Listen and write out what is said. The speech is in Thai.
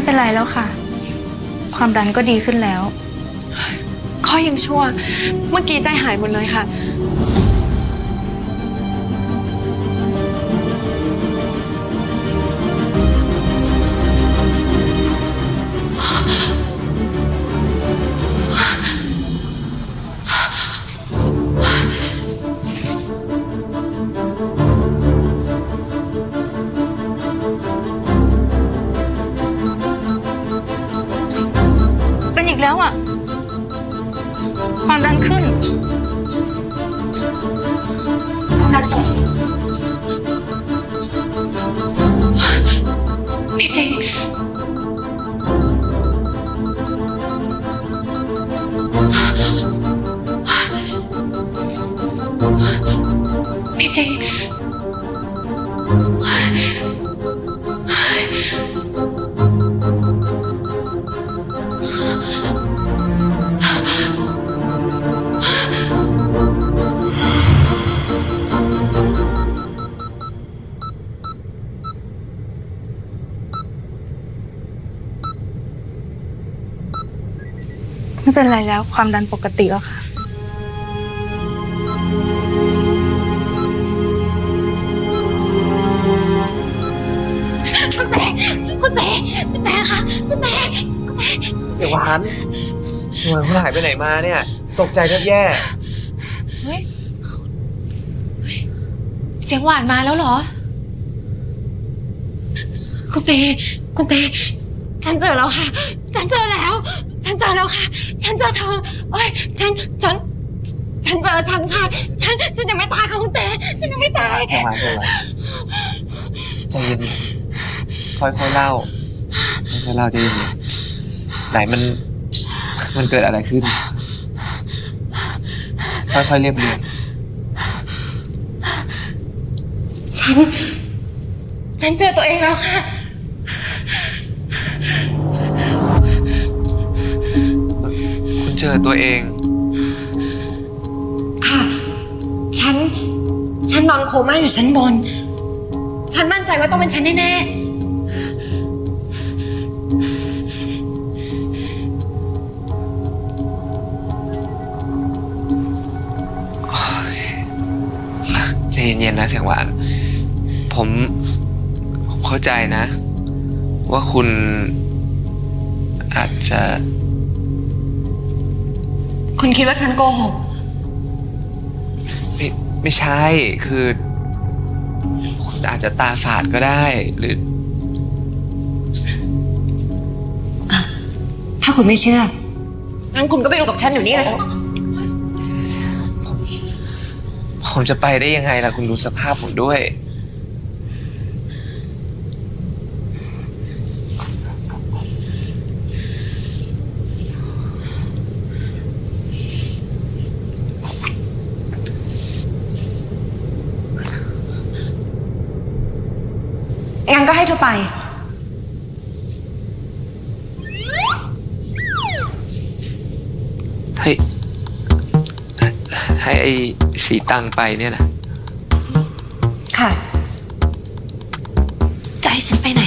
ไม่เป็นไรแล้วค่ะ ความดันก็ดีขึ้นแล้ว ข้อยังชั่ว เมื่อกี้ใจหายหมดเลยค่ะ กแล้วอะความดันขึ้นไม่จริงไม่จริง ไม่เป็นไรแล้วความดันปกติแล้วค่ะ คุณเต้คุณเต้คุณเต้คะคุณเต้คุณเต้เสียหวานทำไมคุณหายไปไหนมาเนี่ย ตกใจแทบแย่ เฮ้ยเฮ้ยเสียงหวานมาแล้วเหรอ คุณเต้คุณเต้ ฉันเจอแล้วค่ะ ฉันเจอแล้ว ฉันเจอแล้วค่ะ ฉันเจอเธอเอ้ยฉัน ฉัน ฉันเจอฉันค่ะ ฉัน ฉันยังไม่ตายค่ะคุณเต้ฉันยังไม่ตายเสียหวานเป็นไรใจเย็นค่อยๆเล่าค่อยๆเล่าใจเย็นไหนมันมันเกิดอะไรขึ้น ค่อยๆเรียบเรียงฉัน ฉันเจอตัวเองแล้วค่ะ เจอตัวเอง ค่ะ ฉัน ฉันนอนโคม่าอยู่ชั้นบน ฉันมั่นใจว่าต้องเป็นฉันแน่ใจเย็นๆนะเสียงหวาน ผม ผมเข้าใจนะ ว่าคุณอาจจะๆ คุณคิดว่าฉันโกหก ไม่ไม่ใช่คือคุณอาจจะตาฝาดก็ได้หรือ ถ้าคุณไม่เชื่อ งั้นคุณก็ไปดูกับฉันอยู่นี่เลย ผมจะไปได้ยังไงล่ะ คุณดูสภาพผมด้วย งั้น ก็ให้เธอไป ให้ ให้ไอ้สีตังไปเนี่ยนะค่ะ จะให้ฉันไปไหน